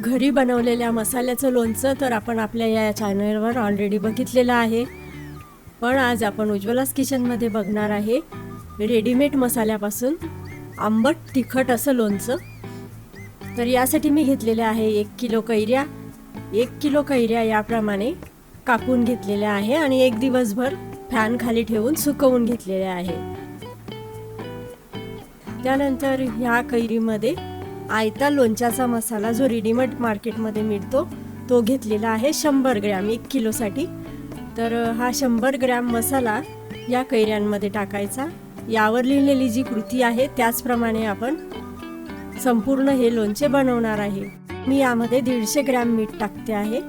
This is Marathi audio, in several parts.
घरी बनवलेल्या मसाल्याचं लोणचं तर आपण आपल्या या चॅनलवर ऑलरेडी बघितलेलं आहे. पण आज आपण उज्ज्वलास किचनमध्ये बघणार आहे रेडीमेड मसाल्यापासून आंबट तिखट असं लोणचं. तर यासाठी मी घेतलेले आहे एक किलो कैऱ्या. एक किलो कैऱ्या याप्रमाणे कापून घेतलेल्या आहे आणि एक दिवसभर फॅन खाली ठेवून सुकवून घेतलेल्या आहे. त्यानंतर ह्या कैरीमध्ये आयता लोणच्याचा मसाला जो रेडीमेड मार्केटमध्ये मिळतो तो घेतलेला आहे शंभर ग्रॅम एक किलोसाठी. तर हा शंभर ग्रॅम मसाला या कैऱ्यांमध्ये टाकायचा. यावर लिहिलेली जी कृती आहे त्याचप्रमाणे आपण संपूर्ण हे लोणचे बनवणार आहे. मी यामध्ये दीडशे ग्रॅम मीठ टाकते आहे.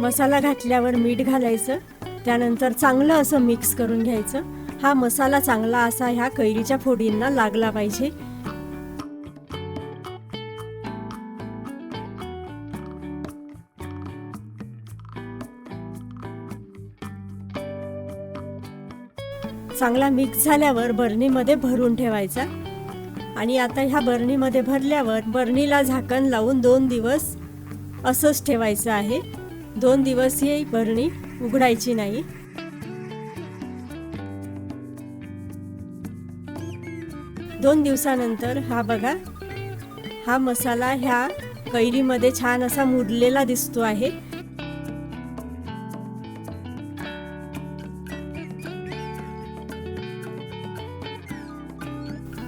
मसाला घातल्यावर मीठ घालायचं. त्यानंतर चांगलं असं मिक्स करून घ्यायचं. हा मसाला चांगला असा ह्या कैरीच्या फोडींना लागला पाहिजे. चांगला मिक्स झाल्यावर बरणीमध्ये भरून ठेवायचा. आणि आता ह्या बरणीमध्ये भरल्यावर बरणीला झाकण लावून दोन दिवस असंच ठेवायचं आहे. दोन दिवस ही बरणी उघडायची नाही. दोन दिवसानंतर हा बघा हा मसाला ह्या कैरीमध्ये छान असा मुरलेला दिसतो आहे.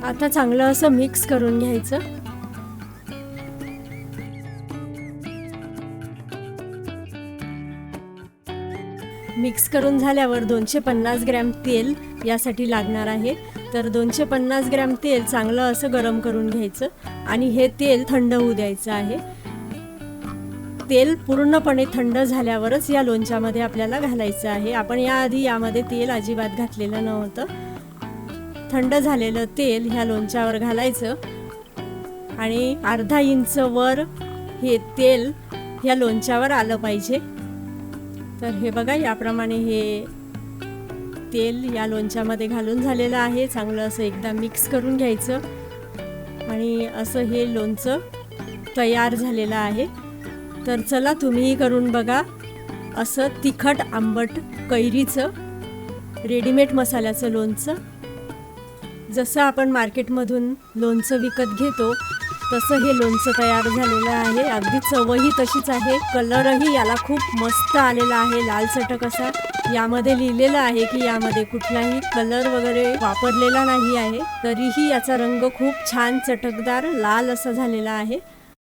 आता चांगलं असं मिक्स करून घ्यायचं. मिक्स करून झाल्यावर दोनशे पन्नास ग्रॅम तेल यासाठी लागणार आहे. तर दोनशे पन्नास ग्रॅम तेल चांगलं असं गरम करून घ्यायचं. आणि हे तेल थंड होऊ द्यायचं आहे. तेल पूर्णपणे थंड झाल्यावरच या लोणच्यामध्ये आपल्याला घालायचं आहे. आपण याआधी यामध्ये तेल अजिबात घातलेलं नव्हतं. थंड झालेलं तेल ह्या लोणच्यावर घालायचं. आणि अर्धा इंच वर हे तेल ह्या लोणच्यावर आलं पाहिजे. तर हे बघा याप्रमाणे हे तेल या लोणच्यामध्ये घालून झालेलं आहे. चांगलं असं एकदा मिक्स करून घ्यायचं. आणि असं हे लोणचं तयार झालेलं आहे. तर चला तुम्हीही करून बघा. असं तिखट आंबट कैरीचं रेडीमेड मसाल्याचं लोणचं. जसं आपण मार्केटमधून लोणचं विकत घेतो तसं हे लोणचं तयार झालेलं आहे. अगदी चवही तशीच आहे. कलरही याला खूप मस्त आलेला आहे. लाल चटक असा. यामध्ये लिहिलेलं आहे की यामध्ये कुठलाही कलर वगैरे वापरलेला नाही आहे. तरीही याचा रंग खूप छान चटकदार लाल असा झालेला आहे.